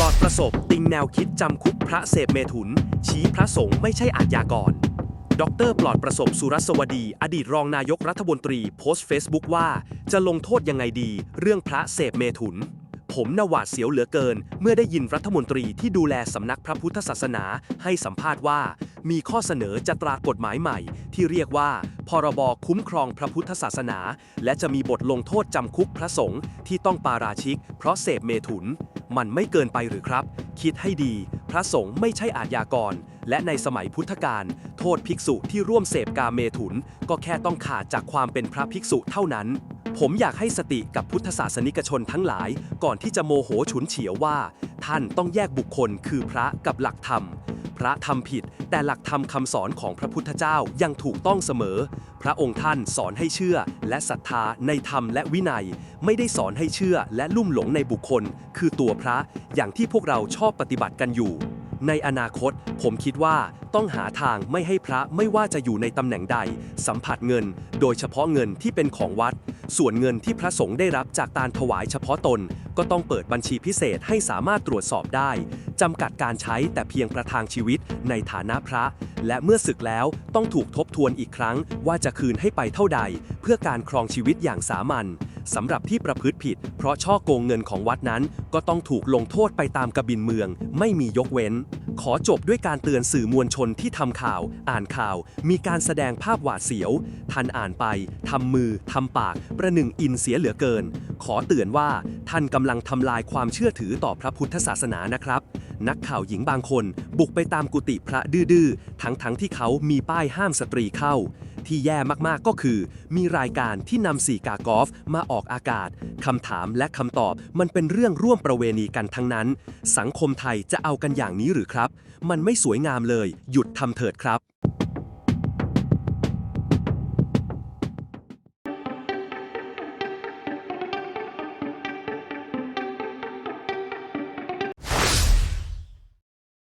ลอดประสบติงแนวคิดจำคุกพระเสพเมถุน ชี้พระสงฆ์ไม่ใช่อาชญากร ดรปลอดประสบสุรสวดี อดีตรองนายกรัฐมนตรีโพสต์เฟซบุ๊กว่า จะลงโทษยังไงดี เรื่องพระเสพเมถุน ผมนวาดเสียวเหลือเกิน เมื่อได้ยินรัฐมนตรีที่ดูแลสำนักพระพุทธศาสนาให้สัมภาษณ์ว่า มีข้อเสนอจะตรากฎหมายใหม่ ที่เรียกว่า พรบคุ้มครองพระพุทธศาสนา และจะมีบทลงโทษจำคุกพระสงฆ์ที่ต้องปาราชิก เพราะเสพเมถุน มันไม่เกินไปหรือครับ คิดให้ดี พระสงฆ์ไม่ใช่อาชญากร และในสมัยพุทธกาลโทษภิกษุที่ร่วมเสพกาเมถุน ก็แค่ต้องขาดจากความเป็นพระภิกษุเท่านั้น ผมอยากให้สติกับพุทธศาสนิกชนทั้งหลาย ก่อนที่จะโมโหฉุนเฉียวว่า ท่านต้องแยกบุคคลคือพระกับหลักธรรม พระทำผิด แต่หลักธรรมคำสอนของพระพุทธเจ้ายังถูกต้องเสมอ พระองค์ท่านสอนให้เชื่อ และศรัทธาในธรรมและวินัย ไม่ได้สอนให้เชื่อและลุ่มหลงในบุคคล คือตัวพระอย่างที่พวกเราชอบปฏิบัติกันอยู่ ในอนาคตผมคิดว่าต้องหาทางไม่ให้พระไม่ว่าจะอยู่ในตำแหน่งใด สัมผัสเงิน โดยเฉพาะเงินที่เป็นของวัด ส่วนเงินที่พระสงฆ์ได้รับจากการถวายเฉพาะตนก็ต้องเปิดบัญชีพิเศษให้สามารถตรวจสอบได้จำกัดการใช้แต่เพียงประทางชีวิตในฐานะพระ และเมื่อศึกแล้วต้องถูกทบทวนอีกครั้งว่าจะคืนให้ไปเท่าใด เพื่อการครองชีวิตอย่างสามัญ สำหรับที่ประพฤติผิด เพราะช่อโกงเงินของวัดนั้น ก็ต้องถูกลงโทษไปตามกบินเมือง ไม่มียกเว้น ขอจบด้วยการเตือนสื่อมวลชนที่ทำข่าว อ่านข่าว มีการแสดงภาพหวาดเสียว ท่านอ่านไปทำมือทำปาก ประหนึ่งอินเสียเหลือเกิน ขอเตือนว่าท่านกำลังทำลายความเชื่อถือต่อพระพุทธศาสนานะครับ นักข่าวหญิงบางคน บุกไปตามกุฏิพระดื้อๆทั้งๆทที่เขามีป้ายห้ามสตรีเข้า ที่แย่มากๆก็คือ มีรายการที่นำสีกากอล์ฟมาออกอากาศคำถามและคำตอบมันเป็นเรื่องร่วมประเวณีกันทั้งนั้น สังคมไทยจะเอากันอย่างนี้หรือครับ มันไม่สวยงามเลย หยุดทำเถิดครับ